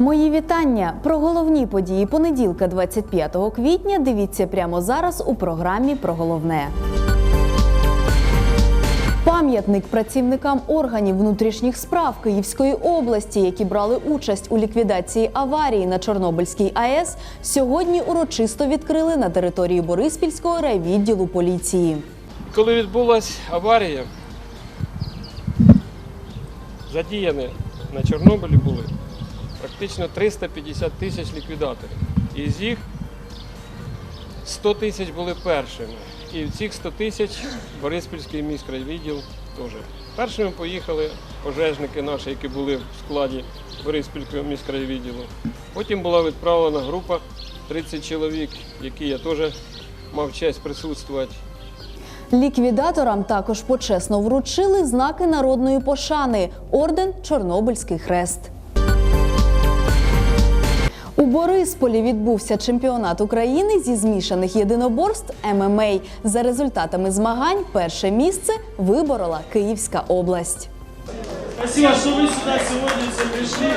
Мої вітання про головні події понеділка, 25 квітня. Дивіться прямо зараз у програмі про головне. Пам'ятник працівникам органів внутрішніх справ Київської області, які брали участь у ліквідації аварії на Чорнобильській АЕС, сьогодні урочисто відкрили на території Бориспільського райвідділу поліції. Коли відбулася аварія, задіяні на Чорнобилі були практично 350 тисяч ліквідаторів. Із їх 100 тисяч були першими. І в цих 100 тисяч Бориспільський міськрайвідділ теж. Першими поїхали пожежники наші, які були в складі Бориспільського міськрайвідділу. Потім була відправлена група 30 чоловік, які я теж мав честь присутствувати. Ліквідаторам також почесно вручили знаки народної пошани орден Чорнобильський хрест. У Борисполі відбувся чемпіонат України зі змішаних єдиноборств ММА. За результатами змагань перше місце виборола Київська область. Спасибо, что вы сюда сегодня все пришли.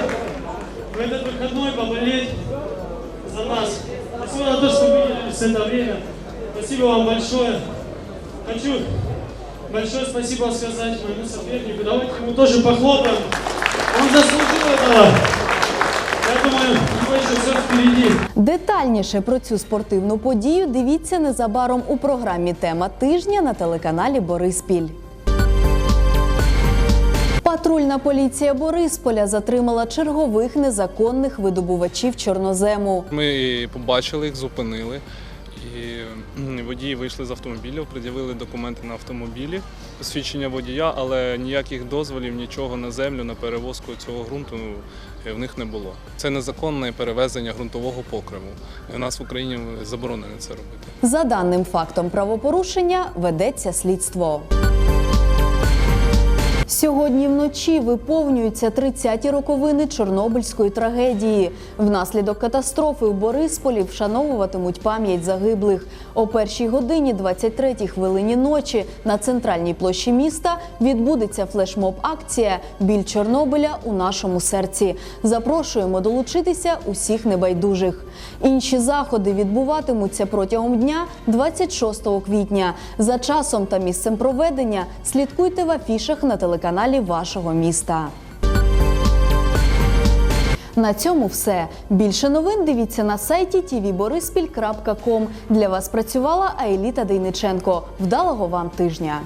В этот выходной поболеть за нас. Спасибо за то, что выделились это время. Спасибо вам большое. Хочу большое спасибо сказать моему сопернику. Давайте ему тоже похлопаем. Он заслужил этого. Я думаю, у него еще все впереді. Детальніше про цю спортивну подію дивіться незабаром у програмі Тема тижня на телеканалі Бориспіль. Патрульна поліція Борисполя затримала чергових незаконних видобувачів чорнозему. Ми побачили їх, зупинили. І водії вийшли з автомобілів, пред'явили документи на автомобілі, посвідчення водія, але ніяких дозволів, нічого на землю, на перевозку цього ґрунту е, в них не було. Це незаконне перевезення ґрунтового покриву. У нас в Україні заборонено це робити. За даним фактом правопорушення ведеться слідство. Сьогодні вночі виповнюються 30-ті роковини Чорнобильської трагедії. Внаслідок катастрофи у Борисполі вшановуватимуть пам'ять загиблих. О першій годині 23-й хвилині ночі на центральній площі міста відбудеться флешмоб-акція Біль Чорнобиля у нашому серці. Запрошуємо долучитися усіх небайдужих. Інші заходи відбуватимуться протягом дня 26 квітня. За часом та місцем проведення слідкуйте в афішах на телеканалі вашого міста. На цьому все. Більше новин дивіться на сайті tvborispіль.com. Для вас працювала Аеліта Дейниченко. Вдалого вам тижня!